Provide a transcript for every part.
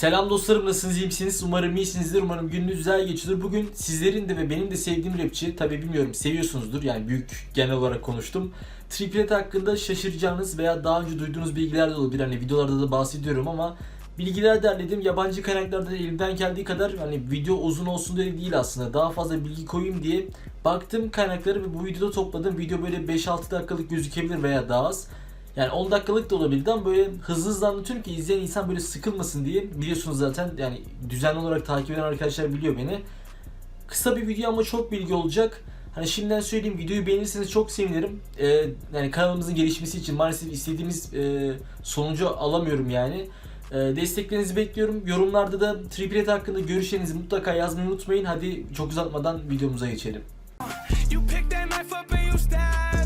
Selam dostlarım nasılsınız iyi misiniz? Umarım iyisinizdir. Umarım gününüz güzel geçiyor. Bugün sizlerin de ve benim de sevdiğim rapçi tabi bilmiyorum seviyorsunuzdur yani büyük genel olarak konuştum. Triplet hakkında şaşıracağınız veya daha önce duyduğunuz bilgiler de olabilir. Hani videolarda da bahsediyorum ama bilgiler derledim. Yabancı kaynaklarda elimden geldiği kadar hani video uzun olsun diye değil aslında. Daha fazla bilgi koyayım diye baktım kaynakları ve bu videoda topladım. Video böyle 5-6 dakikalık gözükebilir veya daha az. Yani 10 dakikalık da olabilirdi ama böyle hızlı hızlı anlatıyorum ki izleyen insan böyle sıkılmasın diye. Biliyorsunuz zaten yani düzenli olarak takip eden arkadaşlar biliyor beni. Kısa bir video ama çok bilgi olacak. Hani şimdiden söyleyeyim videoyu beğenirseniz çok sevinirim. Ee, yani kanalımızın gelişmesi için maalesef istediğimiz e, sonucu alamıyorum yani. Ee, desteklerinizi bekliyorum. Yorumlarda da Triplet hakkında görüşlerinizi mutlaka yazmayı unutmayın. Hadi çok uzatmadan videomuza geçelim. You pick that knife up and you stabbing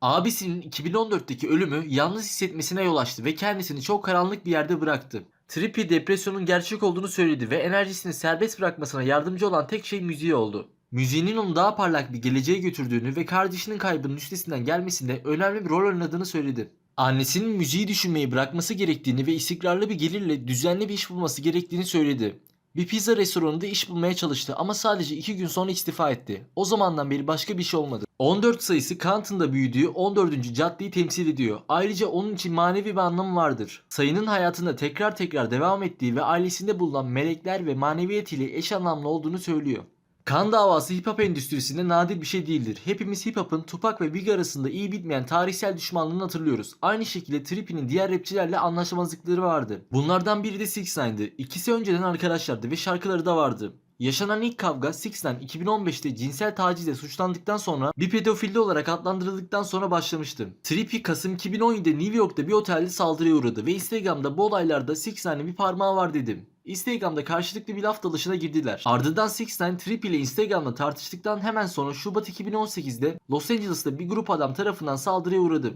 Abisinin 2014'teki ölümü yalnız hissetmesine yol açtı ve kendisini çok karanlık bir yerde bıraktı. Trippy depresyonun gerçek olduğunu söyledi ve enerjisini serbest bırakmasına yardımcı olan tek şey müziği oldu. Müziğinin onu daha parlak bir geleceğe götürdüğünü ve kardeşinin kaybının üstesinden gelmesinde önemli bir rol oynadığını söyledi. Annesinin müziği düşünmeyi bırakması gerektiğini ve istikrarlı bir gelirle düzenli bir iş bulması gerektiğini söyledi. Bir pizza restoranında iş bulmaya çalıştı ama sadece 2 gün sonra istifa etti. O zamandan beri başka bir şey olmadı. 14 sayısı Kant'ın büyüdüğü 14. caddeyi temsil ediyor. Ayrıca onun için manevi bir anlamı vardır. Sayının hayatında tekrar tekrar devam ettiği ve ailesinde bulunan melekler ve maneviyet ile eş anlamlı olduğunu söylüyor. Kan davası hip hop endüstrisinde nadir bir şey değildir. Hepimiz hip hop'un Tupac ve Big arasında iyi bitmeyen tarihsel düşmanlığını hatırlıyoruz. Aynı şekilde Trippy'nin diğer rapçilerle anlaşmazlıkları vardı. Bunlardan biri de 6ix9'dı. İkisi önceden arkadaşlardı ve şarkıları da vardı. Yaşanan ilk kavga 6ix9ine 2015'te cinsel tacizle suçlandıktan sonra bir pedofilli olarak adlandırıldıktan sonra başlamıştı. Trippy Kasım 2017'de New York'ta bir otelde saldırıya uğradı ve Instagram'da bu olaylarda 6ix9ine bir parmağı var dedim. Instagram'da karşılıklı bir laf dalışına girdiler. Ardından 6ix9ine Trip ile Instagram'da tartıştıktan hemen sonra Şubat 2018'de Los Angeles'ta bir grup adam tarafından saldırıya uğradı.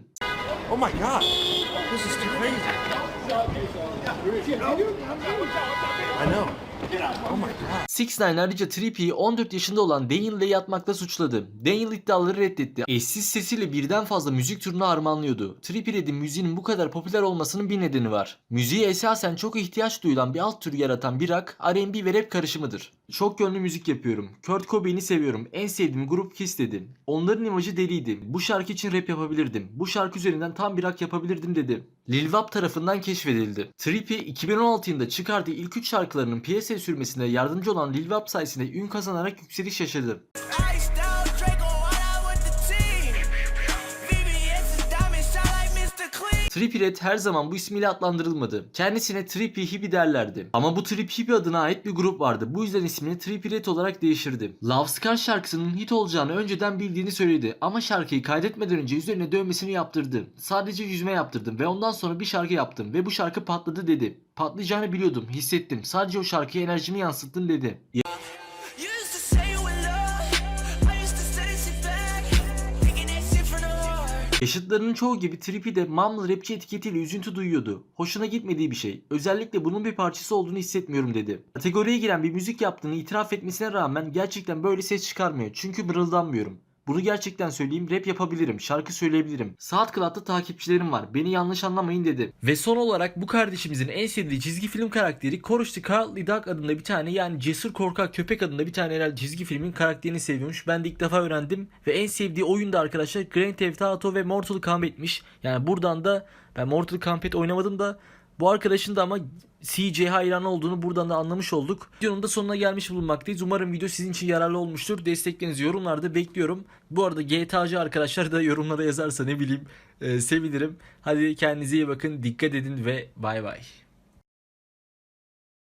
Oh my god, this is too crazy. I know. Oh my god. 6ix9ine ayrıca Trippy'yi 14 yaşında olan Daniel ile yatmakla suçladı. Daniel iddiaları reddetti. Eşsiz sesiyle birden fazla müzik türünü harmanlıyordu. Trippy dedi müziğin bu kadar popüler olmasının bir nedeni var. Müziğe esasen çok ihtiyaç duyulan bir alt tür yaratan bir rock, R&B ve rap karışımıdır. Çok yönlü müzik yapıyorum. Kurt Cobain'i seviyorum. En sevdiğim grup Kiss dedi. Onların imajı deliydi. Bu şarkı için rap yapabilirdim. Bu şarkı üzerinden tam bir rock yapabilirdim dedi. Lil Wap tarafından keşfedildi. Trippy 2016 yılında çıkardığı ilk 3 şarkılarının piyasaya sürmesine yardımcı olan Lil Wap sayesinde ün kazanarak yükseliş yaşadı. Trippy Red her zaman bu ismiyle adlandırılmadı. Kendisine Trippy Hippie derlerdi. Ama bu Trip Hippie adına ait bir grup vardı. Bu yüzden ismini Trippy Red olarak değiştirdi. Love Scar şarkısının hit olacağını önceden bildiğini söyledi. Ama şarkıyı kaydetmeden önce üzerine dövmesini yaptırdı. Sadece yüzme yaptırdım ve ondan sonra bir şarkı yaptım ve bu şarkı patladı dedi. Patlayacağını biliyordum, hissettim. Sadece o şarkıya enerjimi yansıttım dedi. You Yaşıtlarının çoğu gibi Trippy de mumble rapçi etiketiyle üzüntü duyuyordu. Hoşuna gitmediği bir şey. Özellikle bunun bir parçası olduğunu hissetmiyorum dedi. Kategoriye giren bir müzik yaptığını itiraf etmesine rağmen gerçekten böyle ses çıkarmıyor. Çünkü mırıldanmıyorum. Bunu gerçekten söyleyeyim rap yapabilirim, şarkı söyleyebilirim. Saat Club'da takipçilerim var. Beni yanlış anlamayın dedi. Ve son olarak bu kardeşimizin en sevdiği çizgi film karakteri Courage the Cowardly Dog adında bir tane yani Cesur Korkak Köpek adında bir tane herhalde çizgi filmin karakterini seviyormuş. Ben de ilk defa öğrendim. Ve en sevdiği oyun da arkadaşlar Grand Theft Auto ve Mortal Kombat'miş. Yani buradan da ben Mortal Kombat oynamadım da bu arkadaşın da ama CJ hayranı olduğunu buradan da anlamış olduk. Videonun da sonuna gelmiş bulunmaktayız. Umarım video sizin için yararlı olmuştur. Desteklerinizi yorumlarda bekliyorum. Bu arada GTA'cı arkadaşlar da yorumlara yazarsa ne bileyim e, sevinirim. Hadi kendinize iyi bakın. Dikkat edin ve bay bay.